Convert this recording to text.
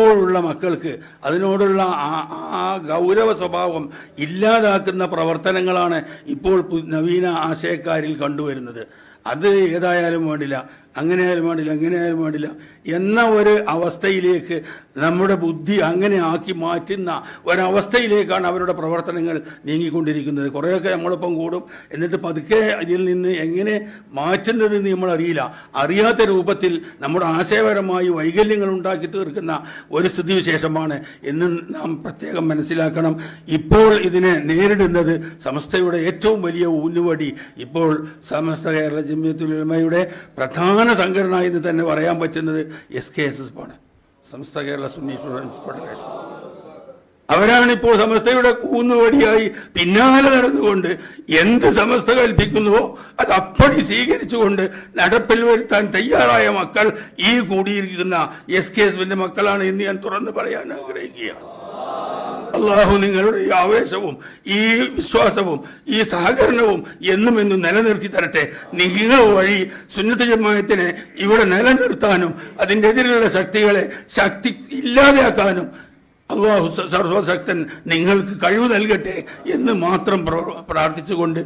ഇപ്പോഴുള്ള മക്കൾക്ക് അതിനോടുള്ള ആ- ഗൗരവ സ്വഭാവം ഇല്ലാതാക്കുന്ന പ്രവർത്തനങ്ങളാണ് ഇപ്പോൾ നവീന ആശയക്കാരിൽ കണ്ടുവരുന്നത്. അത് ഏതായാലും വേണ്ടില്ല അങ്ങനെ ആയാലും വേണ്ടില്ല അങ്ങനെ ആയാലും വേണ്ടില്ല എന്ന ഒരു അവസ്ഥയിലേക്ക് നമ്മുടെ ബുദ്ധി അങ്ങനെ ആക്കി മാറ്റുന്ന ഒരവസ്ഥയിലേക്കാണ് അവരുടെ പ്രവർത്തനങ്ങൾ നീങ്ങിക്കൊണ്ടിരിക്കുന്നത്. കുറേയൊക്കെ നമ്മളിപ്പം കൂടും. എന്നിട്ട് പതുക്കെ അതിൽ നിന്ന് എങ്ങനെ മാറ്റുന്നത് എന്ന് നമ്മൾ അറിയില്ല അറിയാത്ത രൂപത്തിൽ നമ്മുടെ ആശയപരമായി വൈകല്യങ്ങൾ ഉണ്ടാക്കി തീർക്കുന്ന ഒരു സ്ഥിതിവിശേഷമാണ് എന്ന് നാം പ്രത്യേകം മനസ്സിലാക്കണം. ഇപ്പോൾ ഇതിനെ നേരിടുന്നത് സമസ്തയുടെ ഏറ്റവും വലിയ ഊന്നുവടി ഇപ്പോൾ സമസ്ത കേരള ജമ്യത്തുലമയുടെ പ്രധാന സംഘടന എന്ന് തന്നെ പറയാൻ പറ്റുന്നത് എസ് കെ എസ് എസ് ആണ്. സംസ്ഥ കേരള സുന്നി സ്റ്റുഡൻസ് ഫെഡറേഷൻ അവരാണ് ഇപ്പോൾ സമസ്തയുടെ കൂന്നുവടിയായി പിന്നാലെ നടന്നുകൊണ്ട് എന്ത് സമസ്ത കൽപ്പിക്കുന്നുവോ അത് അപ്പടി സ്വീകരിച്ചുകൊണ്ട് നടപ്പിൽ വരുത്താൻ തയ്യാറായ മക്കൾ ഈ കൂടിയിരിക്കുന്ന എസ് കെ എസ് മക്കളാണ് എന്ന് ഞാൻ തുറന്ന് പറയാൻ ആഗ്രഹിക്കുകയാണ്. അള്ളാഹു നിങ്ങളുടെ ഈ ആവേശവും ഈ വിശ്വാസവും ഈ സഹകരണവും എന്നും എന്നും നിലനിർത്തി തരട്ടെ. നിങ്ങൾ വഴി സുന്നത്ത് ജമായത്തിനെ ഇവിടെ നിലനിർത്താനും അതിന്റെ ശക്തികളെ ശക്തി ഇല്ലാതെയാക്കാനും അള്ളാഹു സർവശക്തൻ നിങ്ങൾക്ക് കഴിവ് നൽകട്ടെ എന്ന് മാത്രം പ്രാർത്ഥിച്ചുകൊണ്ട്